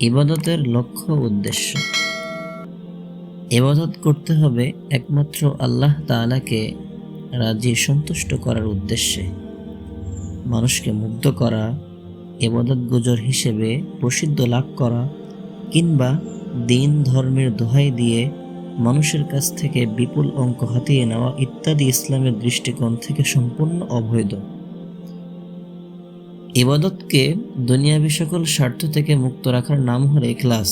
ইবাদতের লক্ষ্য উদ্দেশ্য। ইবাদত করতে হবে একমাত্র আল্লাহ তাআলাকে রাজি, সন্তুষ্ট করার উদ্দেশ্যে। মানুষকে মুগ্ধ করা এবাদত গুজর হিসেবে প্রসিদ্ধ লাভ করা, কিংবা দিন ধর্মের দোহাই দিয়ে মানুষের কাছ থেকে বিপুল অঙ্ক হাতিয়ে নেওয়া ইত্যাদি ইসলামের দৃষ্টিকোণ থেকে সম্পূর্ণ অবৈধ। ইবাদতকে দুনিয়াবি সকল স্বার্থ থেকে মুক্ত রাখার নাম হলো ইখলাস,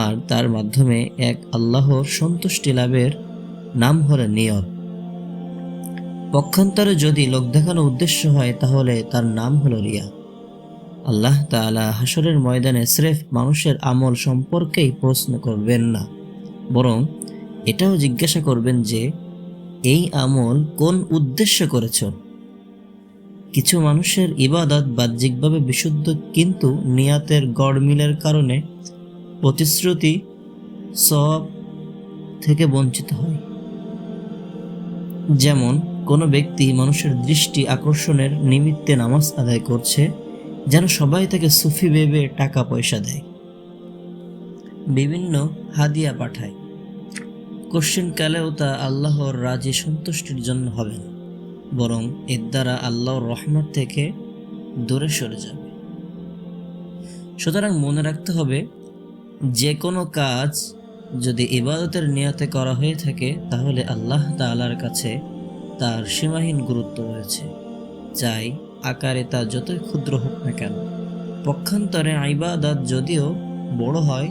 আর তার মাধ্যমে এক আল্লাহর সন্তুষ্টি লাভের নাম হলো নিয়ত। পক্ষান্তরে যদি লোক দেখানো উদ্দেশ্য হয়, তাহলে তার নাম হলো রিয়া। আল্লাহ তাআলা হাসরের ময়দানে স্রেফ মানুষের আমল সম্পর্কেই প্রশ্ন করবেন না, বরং এটাও জিজ্ঞাসা করবেন যে, এই আমল কোন উদ্দেশ্য করেছ কিছু মানুষের ইবাদত বাহ্যিকভাবে বিশুদ্ধ, কিন্তু নিয়াতের গড়মিলের কারণে প্রতিশ্রুতি সব থেকে বঞ্চিত হয়। যেমন, কোনো ব্যক্তি মানুষের দৃষ্টি আকর্ষণের নিমিত্তে নামাজ আদায় করছে, যেন সবাই তাকে সুফি ভেবে টাকা পয়সা দেয়। বিভিন্ন হাদিয়া পাঠায়। কোশ্চিন কালেও তা আল্লাহর রাজি সন্তুষ্টির জন্য হবে না। বরং এর দ্বারা আল্লাহর রহমত থেকে দূরে সরে যাবে। সুতরাং মনে রাখতে হবে, যে কোনো কাজ যদি ইবাদতের নিয়তে করা হয়ে থাকে, তাহলে আল্লাহ তাআলার কাছে তার সীমাহীন গুরুত্ব রয়েছে চাই আকারে তা যতই ক্ষুদ্র হোক না কেন। পক্ষান্তরে ইবাদত যদিও বড় হয়,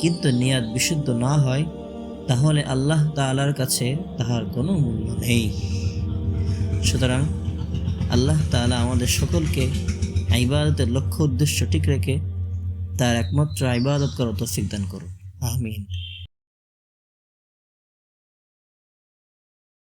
কিন্তু নিয়াত বিশুদ্ধ না হয়, তাহলে আল্লাহ তাআলার কাছে তাহার কোনো মূল্য নেই। সুতরাং আল্লাহ তালা আমাদের সকলকে ইবাদতের লক্ষ্য, উদ্দেশ্য ঠিক রেখে তার একমাত্র ইবাদত করার তৌফিক দান করুন আমিন।